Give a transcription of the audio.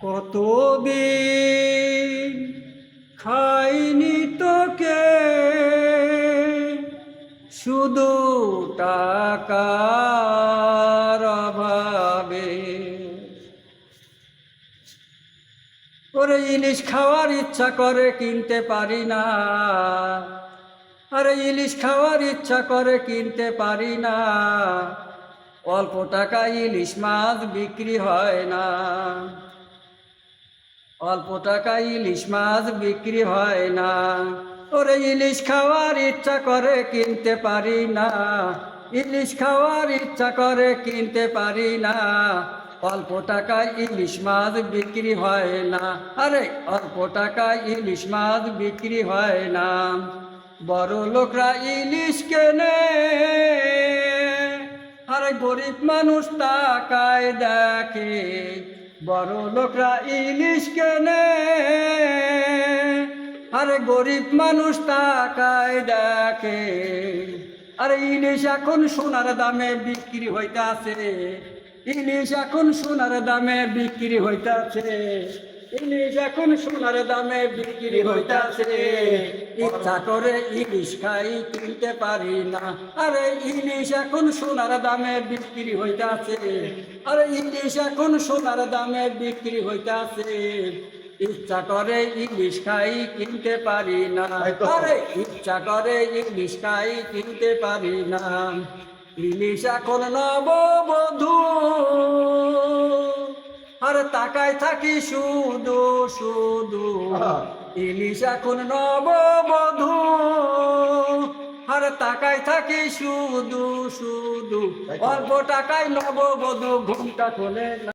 কতদিন খাইনি তোকে? শুধু টাকার অভাবে। ওরে ইলিশ খাওয়ার ইচ্ছা করে কিনতে পারি না। আরে ইলিশ খাওয়ার ইচ্ছা করে কিনতে পারি না। অল্প টাকা ইলিশ মাছ বিক্রি হয় না। অল্প টাকা ইলিশ মাছ বিক্রি হয় না। ওরে ইলিশ খাওয়ার ইচ্ছা করে কিনতে পারি না। ইলিশ খাওয়ার ইচ্ছা করে কিনতে পারি না। অল্প টাকায় ইলিশ মাছ বিক্রি হয় না। আরে অল্প টাকায় ইলিশ মাছ বিক্রি হয় না। বড় লোকরা ইলিশ কেনে। আরে গরিব মানুষ টাকায় দেখে, বড় লোকরা ইলিশ কেনে। আরে গরিব মানুষ টাকায় দেখে, আরে ইলিশ এখন সোনার দামে বিক্রি হইতাছে। ইলিশ এখন সোনার দামে বিক্রি হইতাছে। ইলিশ এখন সোনার দামে বিক্রি হইতাছে ইচ্ছা করে ইলিশ খাই কিনতে পারি না। আরে ইলিশ এখন সোনার দামে বিক্রি হইতাছে আরে ইলিশ এখন সোনার দামে বিক্রি হইতাছে। ইচ্ছা করে ইলিশ খাই কিনতে পারি না আরে ইচ্ছা করে ইলিশ খাই কিনতে পারি না। ইলিশ এখন নববধূ। আর তাকায় থাকি শুধু শুধু। ইলিশ এখন নববধূ। আর তাকায় থাকি শুধু শুধু। অল্প টাকায় নববধূ। ঘুমটা খোলে না।